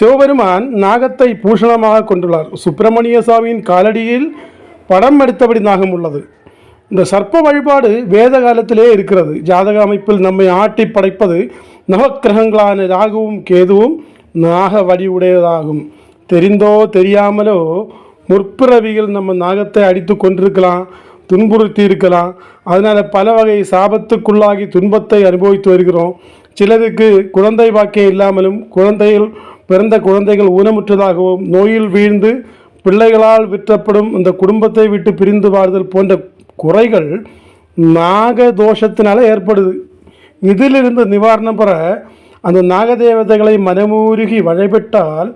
சிவபெருமான் நாகத்தை பூஷணமாக கொண்டுள்ளார். சுப்பிரமணிய சுவாமியின் காலடியில் படம் எடுத்தபடி நாகம் உள்ளது. இந்த சர்ப்ப வழிபாடு வேத காலத்திலே இருக்கிறது. ஜாதக அமைப்பில் நம்மை ஆட்டி படைப்பது நவக்கிரகங்களான ராகுவும் கேதுவும் நாக வடிவுடையதாகும். தெரிந்தோ தெரியாமலோ முற்பிறவியில் நம்ம நாகத்தை அடித்து கொண்டிருக்கலாம் துன்புறுத்தி இருக்கலாம் அதனால் பல வகை சாபத்துக்குள்ளாகி துன்பத்தை அனுபவித்து வருகிறோம். சிலருக்கு குழந்தை பாக்கியம் இல்லாமலும் குழந்தைகள் பிறந்த குழந்தைகள் ஊனமுற்றதாகவும் நோயில் வீழ்ந்து பிள்ளைகளால் விற்றப்படும் இந்த குடும்பத்தை விட்டு பிரிந்து வாழ்தல் போன்ற குறைகள் நாக தோஷத்தினால ஏற்படுது. இதிலிருந்து நிவாரணம் பெற அந்த நாகதேவதைகளை மனமூருகி வழிபட்டால்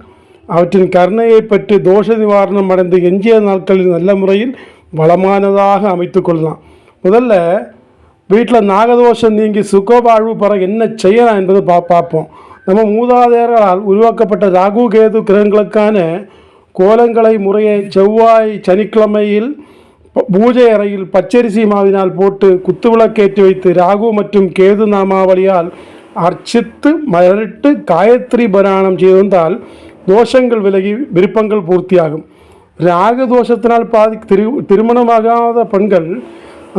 அவற்றின் கருணையை பெற்று தோஷ நிவாரணம் அடைந்து எஞ்சிய நாட்களில் நல்ல முறையில் வளமானதாக அமைத்து கொள்ளலாம். முதல்ல வீட்டில் நாகதோஷம் நீங்கி சுகவாழ்வு பெற என்ன செய்யலாம் என்பது பா பார்ப்போம். நம்ம மூதாதையர்களால் உருவாக்கப்பட்ட ராகு கேது கிரகங்களுக்கான கோலங்களை முறையை செவ்வாய் சனிக்கிழமையில் பூஜை அறையில் பச்சரிசி மாவினால் போட்டு குத்துவிளக்கேற்றி வைத்து ராகு மற்றும் கேது நாமாவளியால் அர்ச்சித்து மலரிட்டு காயத்ரி பராணம் செய்திருந்தால் தோஷங்கள் விலகி விருப்பங்கள் பூர்த்தியாகும். ராகு தோஷத்தினால் பாதி திரு திருமணமாகாத பெண்கள்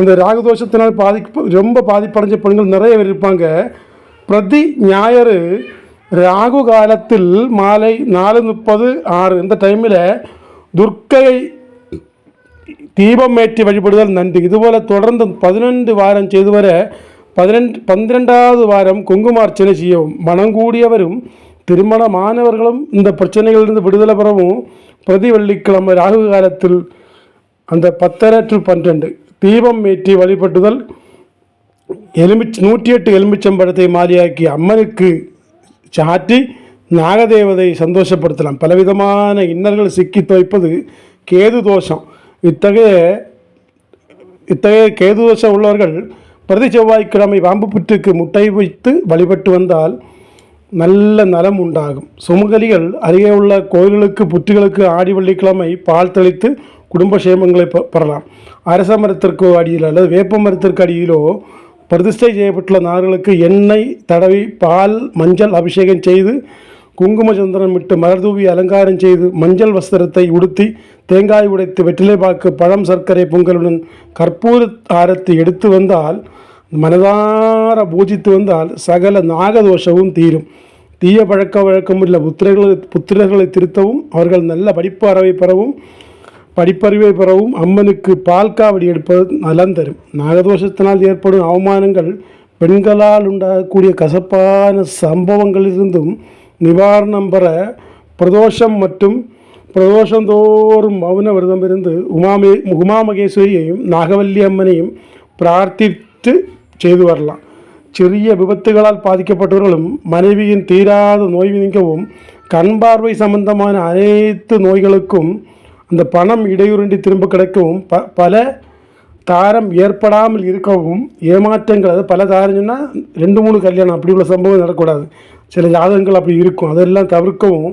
அந்த ராகு தோஷத்தினால் பாதிப்பு ரொம்ப பாதிப்படைஞ்ச பெண்கள் நிறைய பேர் இருப்பாங்க. பிரதி ஞாயிறு ராகு காலத்தில் மாலை நாலு முப்பது ஆறு இந்த டைமில் துர்க்கையை தீபம் ஏற்றி வழிபடுதல் நன்றி. இதுபோல் தொடர்ந்து பதினெண்டு வாரம் செய்து வர பதினெண்டு பன்னிரெண்டாவது வாரம் குங்குமார்ச்சனை செய்யவும். மனம் கூடியவரும் திருமணமானவர்களும் இந்த பிரச்சனைகளிலிருந்து விடுதலை பெறவும் பிரதி வெள்ளிக்கிழமை ராகு காலத்தில் அந்த பத்தரை டு பன்னிரெண்டு தீபம் ஏற்றி வழிபட்டுதல் எலுமிச் நூற்றி எட்டு எலுமிச்சம்பழத்தை மாறியாக்கி அம்மனுக்கு சாற்றி நாகதேவதை சந்தோஷப்படுத்தலாம். பலவிதமான இன்னல்கள் சிக்கி துவைப்பது கேது தோஷம். இத்தகைய இத்தகைய கேது தோஷம் உள்ளவர்கள் பிரதி செவ்வாய்க்கிழமை பாம்பு புற்றுக்கு முட்டை வைத்து வழிபட்டு வந்தால் நல்ல நலம் உண்டாகும். சுமங்கலிகள் அருகே உள்ள கோயில்களுக்கு புற்றுகளுக்கு ஆடி வெள்ளிக்கிழமை பால் தெளித்து குடும்ப சேமங்களை பெறலாம். அரச மரத்திற்கு அடியில் அல்லது வேப்ப மரத்திற்கு அடியிலோ பிரதிஷ்டை செய்யப்பட்டுள்ள நார்களுக்கு எண்ணெய் தடவி பால் மஞ்சள் அபிஷேகம் செய்து குங்கும சந்திரன் விட்டு மலர்தூவி அலங்காரம் செய்து மஞ்சள் வஸ்திரத்தை உடுத்தி தேங்காய் உடைத்து வெற்றிலைபாக்கு பழம் சர்க்கரை பொங்கலுடன் கற்பூர ஆரத்தை எடுத்து வந்தால் மனதார பூஜித்து வந்தால் சகல நாகதோஷமும் தீரும். தீய பழக்க வழக்கமுள்ள புத்திரர்களை புத்திரர்களை திருத்தவும் அவர்கள் நல்ல படிப்பு அறவை பெறவும் படிப்பறிவை பெறவும் அம்மனுக்கு பால் காவடி எடுப்பது நலன் தரும். நாகதோஷத்தினால் ஏற்படும் அவமானங்கள் பெண்களால் உண்டாகக்கூடிய கசப்பான சம்பவங்களிலிருந்தும் நிவாரணம் பெற பிரதோஷம் மற்றும் பிரதோஷந்தோறும் மௌன விரதம் இருந்து உமாமே உமாமகேஸ்வரியையும் நாகவல்லி அம்மனையும் பிரார்த்தித்து செய்து வரலாம். சிறிய விபத்துகளால் பாதிக்கப்பட்டவர்களும் மனைவியின் தீராத நோய் நீங்கவும் கண் பார்வை சம்பந்தமான அனைத்து நோய்களுக்கும் அந்த பணம் இடையூறின்றி திரும்ப கிடைக்கவும் ப பல தாரம் ஏற்படாமல் இருக்கவும் ஏமாற்றங்கள் அது பல தாரம் சொன்னால் ரெண்டு மூணு கல்யாணம் அப்படி உள்ள சம்பவம் நடக்கக்கூடாது. சில ஜாதகங்கள் அப்படி இருக்கும். அதெல்லாம் தவிர்க்கவும்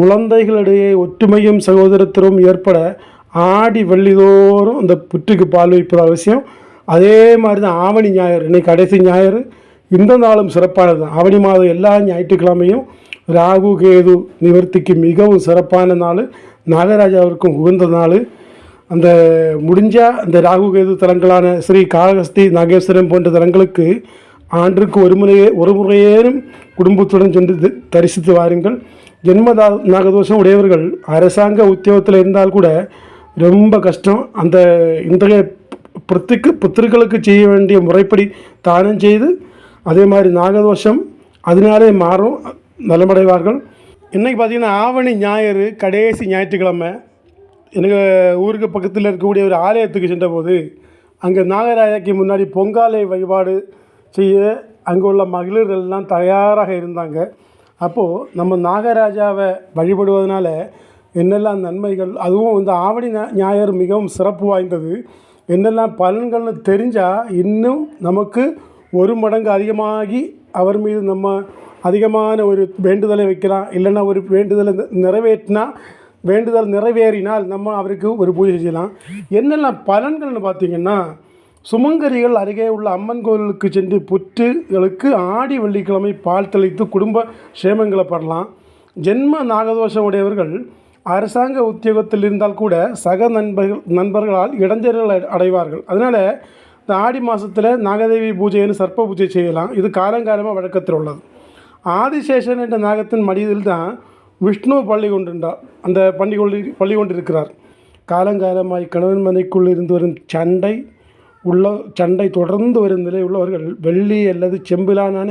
குழந்தைகளிடையே ஒற்றுமையும் சகோதரத்துவம் ஏற்பட ஆடி வெள்ளிதோறும் அந்த புற்றுக்கு பால் வைப்பது அவசியம். அதே மாதிரி தான் ஆவணி ஞாயிறு இன்னைக்கு கடைசி ஞாயிறு. இந்த நாளும் சிறப்பானது தான் ஆவணி மாதம் எல்லா ஞாயிற்றுக்கிழமையும் ராகு கேது நிவர்த்திக்கு மிகவும் சிறப்பான நாள். நாகராஜாவிற்கும் உகந்த நாள். அந்த முடிஞ்சால் அந்த ராகு கேது தலங்களான ஸ்ரீ காளஹஸ்தி நாகேஸ்வரம் போன்ற தலங்களுக்கு ஆண்டுக்கு ஒரு முறையே ஒரு முறையேனும் குடும்பத்துடன் சென்று தரிசித்து வாருங்கள். ஜென்மதா நாகதோஷம் உடையவர்கள் அரசாங்க உத்தியோகத்தில் இருந்தால் கூட ரொம்ப கஷ்டம். அந்த இன்றைய புத்திக்கு புத்திர்களுக்கு செய்ய வேண்டிய முறைப்படி தானம் செய்து அதே மாதிரி நாகதோஷம் அதனாலே மாறும். நலமடைவார்கள் இன்றைக்கி பார்த்திங்கன்னா ஆவணி ஞாயிறு கடைசி ஞாயிற்றுக்கிழமை எனக்கு ஊருக்கு பக்கத்தில் இருக்கக்கூடிய ஒரு ஆலயத்துக்கு சென்றபோது அங்கே நாகராஜாக்கு முன்னாடி பொங்காலை வழிபாடு செய்ய அங்கே உள்ள மகளிர் எல்லாம் தயாராக இருந்தாங்க. அப்போது நம்ம நாகராஜாவை வழிபடுவதனால என்னெல்லாம் நன்மைகள் அதுவும் இந்த ஆவணி ஞாயிறு மிகவும் சிறப்பு வாய்ந்தது. என்னெல்லாம் பலன்கள்னு தெரிஞ்சால் இன்னும் நமக்கு ஒரு மடங்கு அதிகமாகி அவர் மீது நம்ம அதிகமான ஒரு வேண்டுதலை வைக்கலாம் இல்லைன்னா ஒரு வேண்டுதலை நிறைவேற்றினா வேண்டுதல் நிறைவேறினால் நம்ம அவருக்கு ஒரு பூஜை செய்யலாம். என்னெல்லாம் பலன்கள்னு பார்த்தீங்கன்னா சுமங்கரிகள் அருகே உள்ள அம்மன் கோவிலுக்கு சென்று புற்றுகளுக்கு ஆடி வெள்ளிக்கிழமை பால் தெளித்து குடும்ப சேமங்களை பெறலாம் ஜென்ம நாகதோஷம் உடையவர்கள் அரசாங்க உத்தியோகத்தில் இருந்தால் கூட சக நண்பர்கள் நண்பர்களால் இடைஞ்சல்கள் அடைவார்கள். அதனால் இந்த ஆடி மாதத்தில் நாகதேவி பூஜைன்னு சர்ப்ப பூஜை செய்யலாம். இது காலங்காலமாக வழக்கத்தில் உள்ளது. ஆதிசேஷன் என்ற நாகத்தின் மடியில் தான் விஷ்ணு பள்ளி கொண்டிருந்தார் அந்த பள்ளி கொண்டு பள்ளி கொண்டிருக்கிறார். காலங்காலமாய் கணவன் மனைக்குள் இருந்து வரும் சண்டை உள்ள சண்டை தொடர்ந்து வரும் நிலை உள்ளவர்கள் வெள்ளி அல்லது செம்பிலான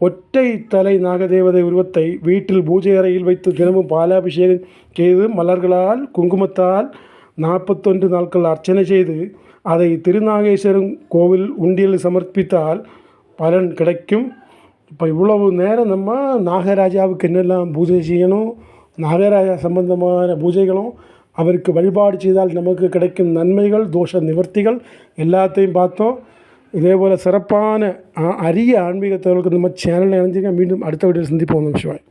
ஒற்றை தலை நாகதேவதை உருவத்தை வீட்டில் பூஜை அறையில் வைத்து தினமும் பாலாபிஷேகம் செய்து மலர்களால் குங்குமத்தால் நாற்பத்தொன்று நாட்கள் அர்ச்சனை செய்து அதை திருநாகேஸ்வரம் கோவில் உண்டியல் சமர்ப்பித்தால் பலன் கிடைக்கும். இப்போ இவ்வளவு நேரம் நம்ம நாகராஜாவுக்கு என்னெல்லாம் பூஜை செய்யணும் நாகராஜா சம்பந்தமான பூஜைகளும் அவருக்கு வழிபாடு செய்தால் நமக்கு கிடைக்கும் நன்மைகள் தோஷ நிவர்த்திகள் எல்லாத்தையும் பார்த்தோம். இதே போல் சிறப்பான அரிய ஆன்மீக தகவலுக்கு நம்ம சேனலில் இணைஞ்சிருக்கேன் மீண்டும் அடுத்த வீடியோ சந்திப்போம். நம சிவாய்.